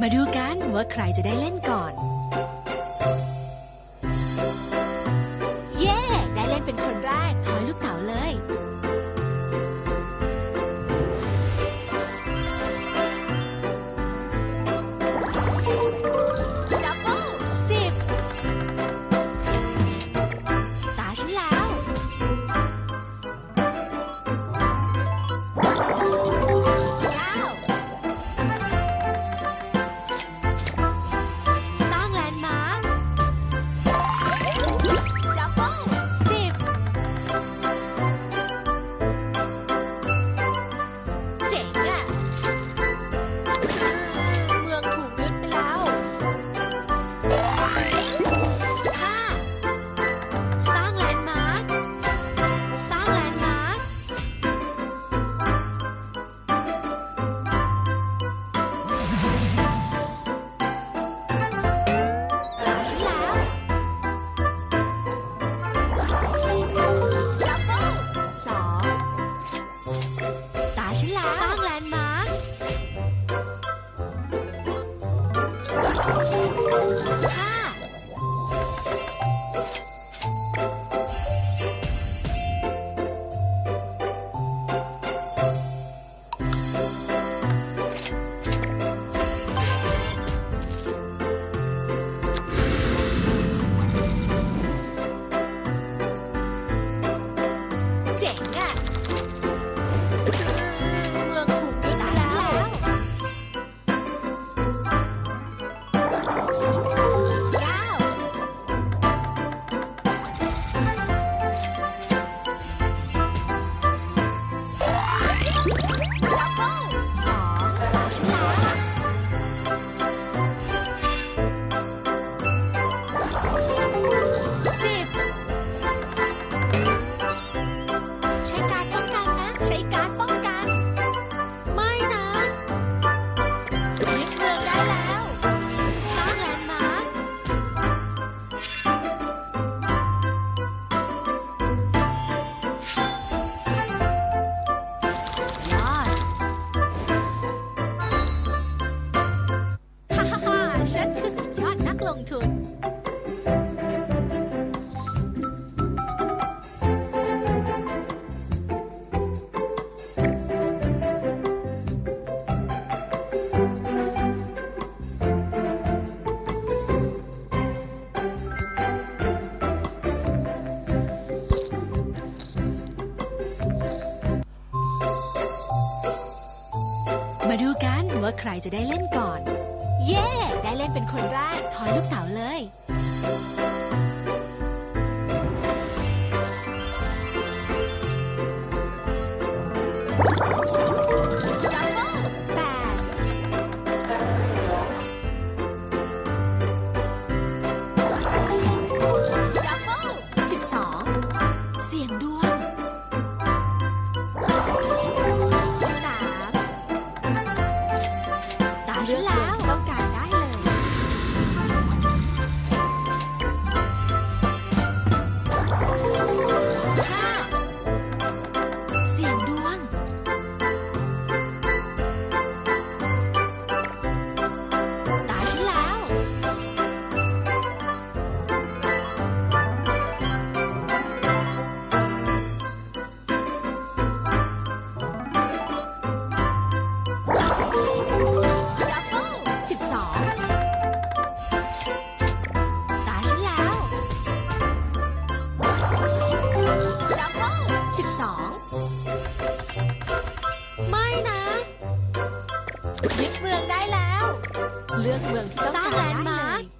มาดูกันว่าใครจะได้เล่นก่อน มาดูกันว่าใครจะได้เล่นก่อน เย่ ได้เล่นเป็นคนแรกทอยลูกเต๋าเลย หรื さあ、や。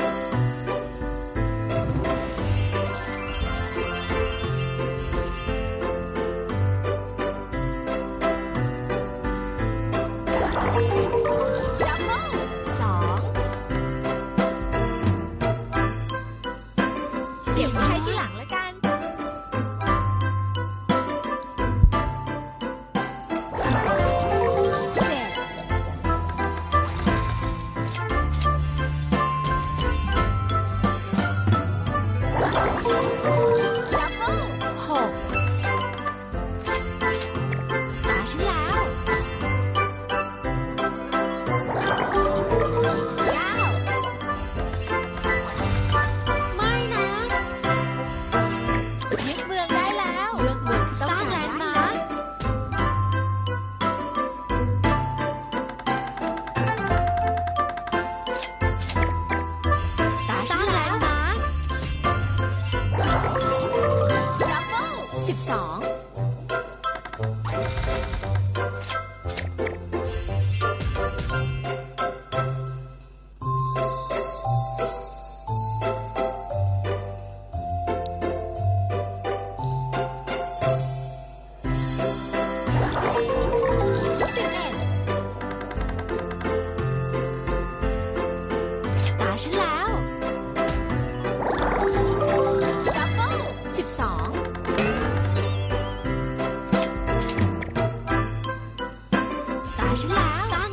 Wow.